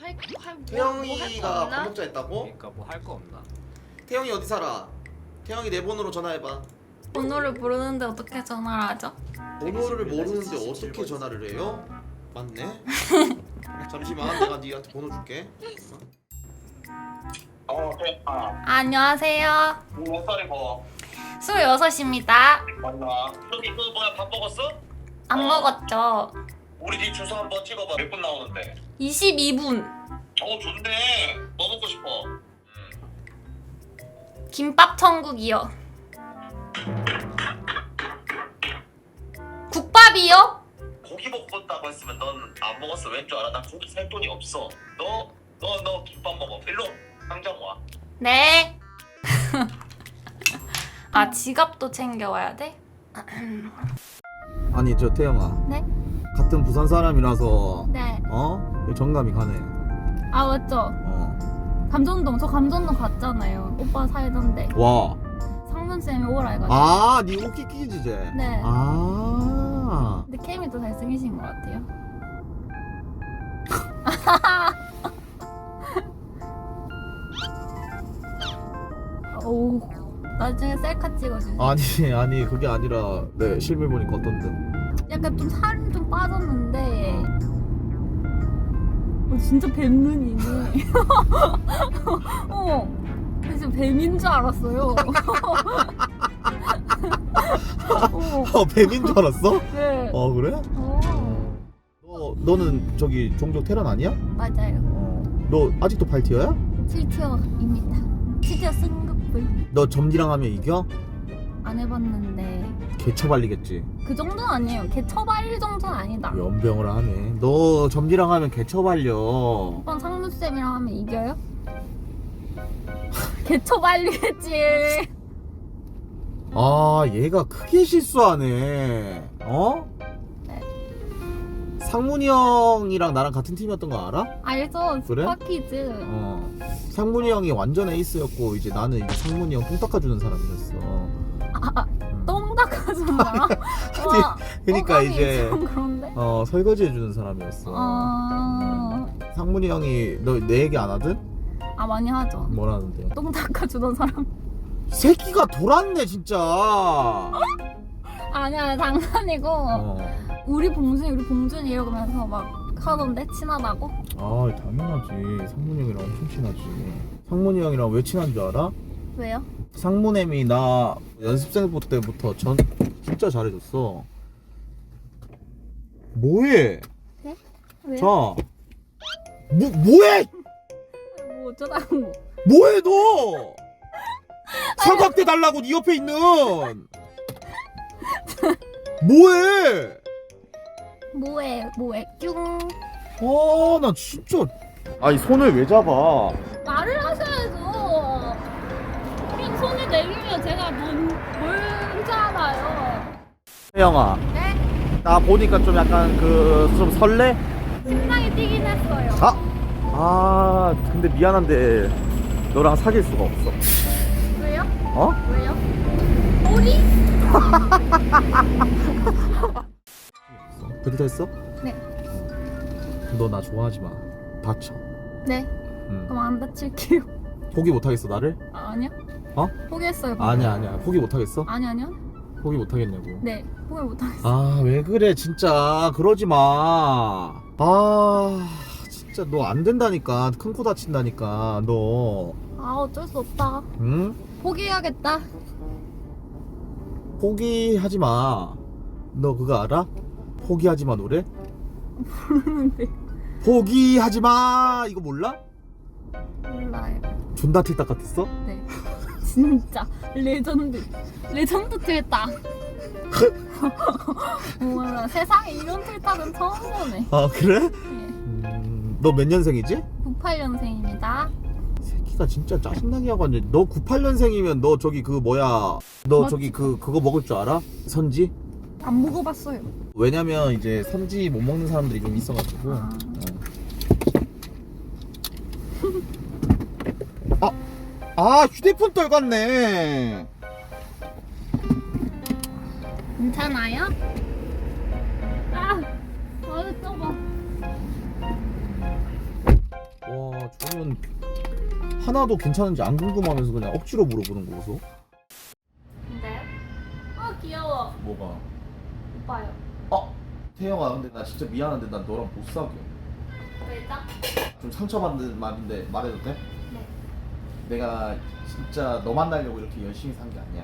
할할 태영이가 없나? 반복자 했다고? 그러니까 뭐 할 거 없나? 태영이 어디 살아? 태영이 내 번호로 전화해봐. 번호를 모르는데 어떻게 전화를 하죠? 번호를 모르는데 어떻게 전화를 해요? 맞네. 잠시만 내가 니한테 번호 줄게. 어, 그래. 아, 안녕하세요. 몇 살이고? 26입니다. 맞나? 저기 그 뭐야 밥 먹었어? 안 먹었죠? 우리 집 주소 한번 찍어봐. 몇 분 나오는데? 22분. 어, 좋네. 뭐 먹고 싶어? 김밥 천국이요. 국밥이요? 고기 먹었다고 했으면 넌 안 먹었어. 왠 줄 알아? 나 고기 살 돈이 없어. 너, 너, 너 김밥 먹어. 일로 당장 와. 네. 아, 지갑도 챙겨와야 돼? 아니 저 태영아 네? 같은 부산 사람이라서 네. 어? 정감이 가네 아, 맞죠? 어. 감전동. 저 감전동 갔잖아요. 오빠 살던데. 와. 상문 쌤이 오라 해가지고. 아, 니 오키키 주제. 네. 아. 근데 케미 더 잘생기신 것 같아요. 오, 나중에 셀카 찍어주세요. 아니, 아니 그게 아니라 네 실물 보니까 어떤데? 약간 좀 살이 좀 빠졌는데, 어, 진짜 뱀 눈이네. 어, 진짜 뱀인 줄 알았어요. 어, 어, 뱀인 줄 알았어? 네. 어 그래? 어, 너 너는 저기 종족 테란 아니야? 맞아요. 어. 너 아직도 팔티어야? 7티어입니다. 7티어 승급을 너 점디랑 하면 이겨? 안 해봤는데 개처발리겠지. 그 정도는 아니에요. 걔 처발릴 정도는 아니다. 연병을 하네. 너 점디랑 하면 개처발려. 오빠 상무 쌤이랑 하면 이겨요? 걔 처발리겠지. 아, 얘가 크게 실수하네. 어? 네. 상문이 형이랑 나랑 같은 팀이었던 거 알아? 알죠? 그래? 스파키즈. 어. 상문이 형이 완전 에이스였고 이제 나는 이제 상문이 형 똥 닦아주는 사람이었어. 음. 똥 닦아주는 거야? 와, 그러니까 이제 그런데? 어 설거지 해주는 사람이었어. 아, 상문이 형이 너 내 얘기 안 하든? 아 많이 하죠. 뭐라는데? 똥 닦아주던 사람. 새끼가 돌았네 진짜. 아니야 장난이고 어. 우리 봉준이 우리 봉준이 이러면서 막 하던데 친하다고? 아 당연하지. 상문이 형이랑 엄청 친하지. 상문이 형이랑 왜 친한 줄 알아? 왜요? 상무nem이 나 연습생 때부터 전 진짜 잘해줬어. 뭐해? 왜요? 자, 뭐 뭐해? 뭐 어쩌라고? 뭐해 너? 삼각대 달라고 네 옆에 있는. 뭐해? 뭐해 뭐해 뀨 아, 나 진짜. 아니 손을 왜 잡아? 말을 하셔야죠 내밀면 제가 뭔, 뭔지 알아요 혜영아, 네? 나 보니까 좀 약간 그 좀 설레? 심장이 뛰긴 했어요 아, 아, 근데 미안한데 너랑 사귈 수가 없어. 왜요? 어? 왜요? 우리? 그래도 됐어? 네. 너 나 좋아하지 마. 다쳐. 네 응. 그럼 안 다칠게요 포기 못 하겠어 나를? 아, 아니요 어? 포기했어요 아니야 아니야. 포기 못 하겠어? 아니 아니요 포기 못 하겠냐고. 네 포기 못하겠어요 아 왜 그래 진짜 그러지 마. 아 진짜 너 안 된다니까 큰 코 다친다니까 너. 아 어쩔 수 없다 응? 포기해야겠다 포기하지 마. 너 그거 알아? 포기하지 마 노래? 모르는데 포기하지 마 이거 몰라? 몰라요 존나 틀딱 같았어? 네 진짜 레전드 레전드 틀딱 우와 세상에 이런 틀딱은 처음 보네 아 그래? 네. 음, 너 몇 년생이지? 98년생입니다 새끼가 진짜 짜증나게 하고 앉아. 너 98년생이면 너 저기 그 뭐야? 너 맞지? 저기 그 그거 먹을 줄 알아? 선지? 안 먹어봤어요 왜냐면 이제 선지 못 먹는 사람들이 좀 있어가지고. 아, 아 휴대폰 떨갔네. 괜찮아요? 아, 아유 좁아 와 저는 하나도 괜찮은지 안 궁금하면서 그냥 억지로 물어보는 거서 근데 아 귀여워 뭐가? 오빠요 어? 태영아 근데 나 진짜 미안한데 난 너랑 못 사겨 왜죠? 좀 상처받는 말인데 말해도 돼? 네 내가 진짜 너 만나려고 이렇게 열심히 산 게 아니야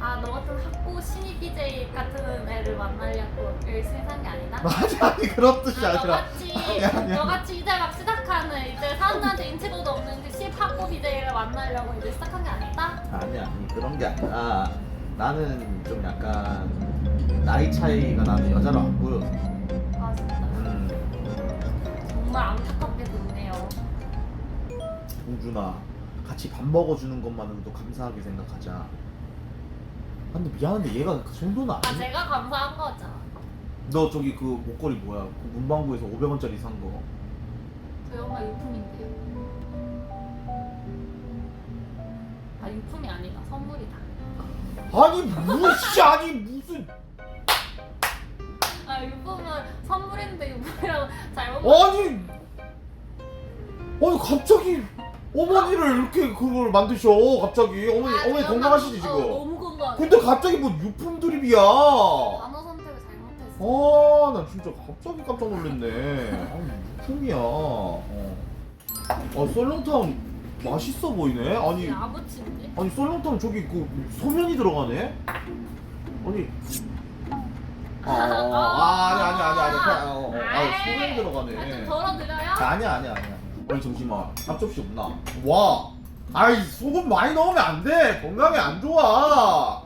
아, 너 같은 학고 신입 BJ 같은 애를 만나려고 열심히 산 게 아니다? 아니 아니 그런 뜻이 아, 아니라 너같이 아니, 아니야. 너같이 이제 막 시작하는 이제 사람들한테 인치고도 없는 그 신학고 BJ를 만나려고 이제 시작한 게 아니다? 아니 아니 그런 게 아니라 나는 좀 약간 나이 차이가 나는 여자로 안 보여서 아 진짜 음 정말 안타깝게 됐 공준아 같이 밥 먹어주는 것만으로도 감사하게 생각하자 아, 근데 미안한데 얘가 그 정도는 아 아니 제가 감사한 거죠. 너 저기 그 목걸이 뭐야 그 문방구에서 500원짜리 산거 저희 엄마 유품인데요. 아 유품이 아니다 선물이다. 아니 무슨 아니 무슨 아 유품은 선물인데 유품이라고 잘못. 아니 아니 갑자기 어머니를 이렇게 그걸 만드셔 갑자기. 어머니 아, 어머니 건강하시지 어, 지금? 너무 건강. 근데 갑자기 뭐 유품 드립이야. 단어 선택을 잘못했어. 아나 진짜 갑자기 깜짝 놀랐네. 아니 유품이야. 어. 아 썰렁탕 맛있어 보이네? 아니 이 아버지인데. 아니 썰렁탕 저기 그 소면이 들어가네? 아니. 아, 아 아니 아니 아니 아니 그냥, 어, 어, 아 소면 아, 좀 들어가네. 덜어드려요? 아니야 아니야 아니야 아니 잠시만. 앞접시 없나? 와. 아이 소금 많이 넣으면 안돼. 건강에 안 좋아.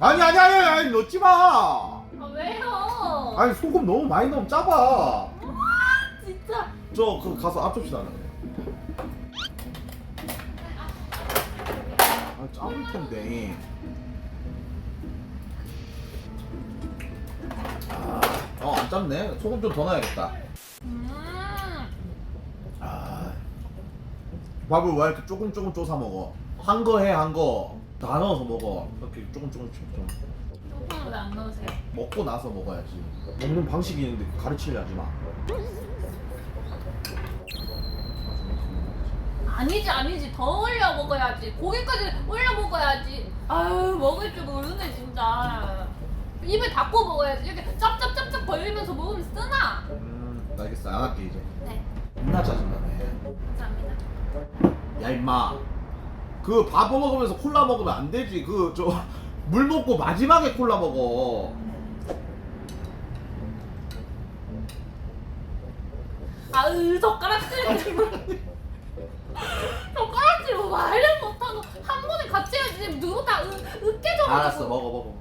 아니 아니 아니 아니 넣지 마. 아 왜요? 아니 소금 너무 많이 넣으면 짜봐. 진짜. 저 그 가서 앞접시 달라 아 짜볼 텐데. 아어안 짰네. 소금 좀 더 넣어야겠다 음. 아 밥을 왜 이렇게 조금 조금 쪼사 먹어? 한 거 해 한 거. 다 넣어서 먹어. 이렇게 조금 조금씩 좀 조금. 왜안 넣으세요? 먹고 나서 먹어야지. 먹는 방식이 있는데 가르치려 하지 마. 아니지 아니지. 더 올려 먹어야지. 고기까지 올려 먹어야지. 아유 먹을 줄 모르네 진짜. 입을 닫고 먹어야지. 이렇게 짭짭짭짭 벌리면서 먹으면 쓰나? 음 알겠어. 안 할게 이제. 네 겁나 짜증나네. 감사합니다. 야 임마. 그밥 먹으면서 콜라 먹으면 안 되지. 그 저 물 먹고 마지막에 콜라 먹어. 아으 젓가락질. 젓가락질. 뭐 말을 못하고 한 번에 같이 해야지. 누구 다 으, 으깨져가지고. 알았어 먹어 먹어.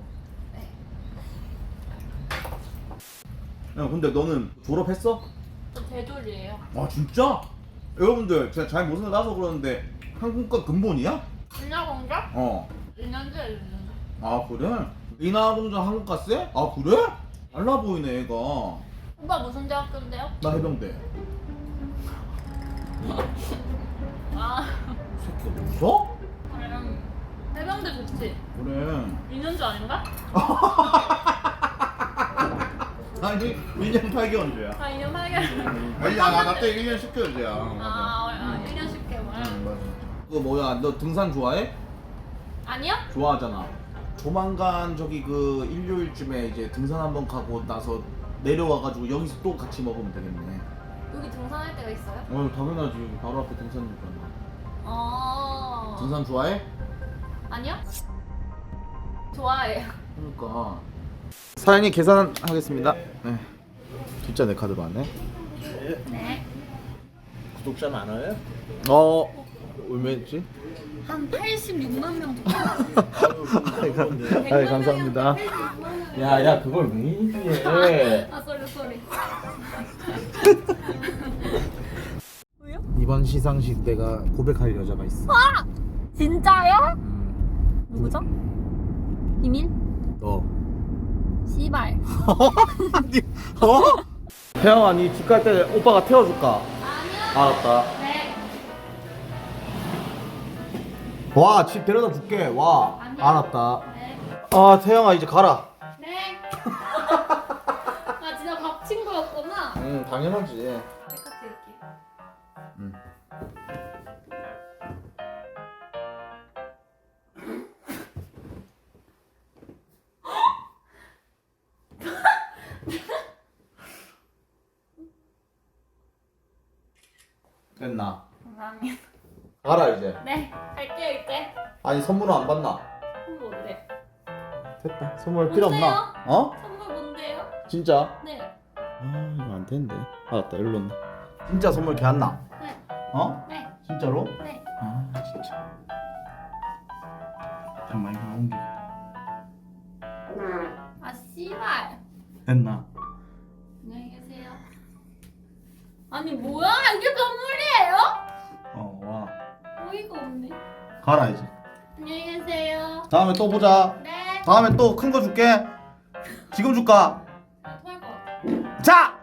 야 근데 너는 졸업했어? 저 대졸이에요 아 진짜? 여러분들 제가 잘 모르나서 그러는데 한국과 근본이야? 인하공자? 어. 1년째 1년 아 그래? 한국 갔어? 아 그래? 달라 보이네 얘가. 오빠 무슨 대학교인데요? 나 해병대. 아 새끼 없어? 그럼 해병대 좋지 그래. 2년째 아닌가? 아니 1년 8개월째야. 아 2년 8개월 아니 나 갑자기 1년 10개월째야. 아, 아 1년 10개월 응 맞아. 그거 뭐야? 너 등산 좋아해? 아니요? 좋아하잖아. 조만간 저기 그 일요일쯤에 이제 등산 한번 가고 나서 내려와가지고 여기서 또 같이 먹으면 되겠네. 여기 등산할 데가 있어요? 어 당연하지 여기 바로 앞에 등산 있잖아. 어 등산 좋아해? 아니요? 좋아해요 그러니까 사장님 계산하겠습니다. 네. 진짜 내 카드로 왔네. 네 구독자 많아요? 어 얼마였지? 한 86만 명 정도 아이 감사합니다. 야 야 그걸 왜 얘기해? 아 쏘리 쏘리 이번 시상식 내가 고백할 여자가 있어. 진짜요? 음, 누구죠? 비밀? 너. 씨발 아니 어? 태영 아 니 집 갈 때 오빠가 태워줄까? 아니요 알았다. 네 와 집 데려다 줄게. 와 아니요. 알았다. 네. 아 태영아 이제 가라. 네. 아 진짜 밥 친구였구나. 응 당연하지. 됐나? 감사합니다. 가라 이제. 네, 갈게요 이제. 아니 선물은 안 받나? 선물 뭔데? 됐다. 선물 필요 뭔데요? 없나? 어? 선물 뭔데요? 진짜? 네. 아 이거 안 되는데. 알았다 일로 온다. 진짜 선물 개안 나? 네. 어? 네. 진짜로? 네. 아 진짜. 잠깐만 이거 옮기. 아 씨발. 됐나? 아니 뭐야 이게 선물이에요? 어 와. 어이가 없네. 가라 이제. 안녕히 계세요. 다음에 또 보자. 네. 다음에 또 큰 거 줄게. 지금 줄까? 아, 토할 것 같아. 자!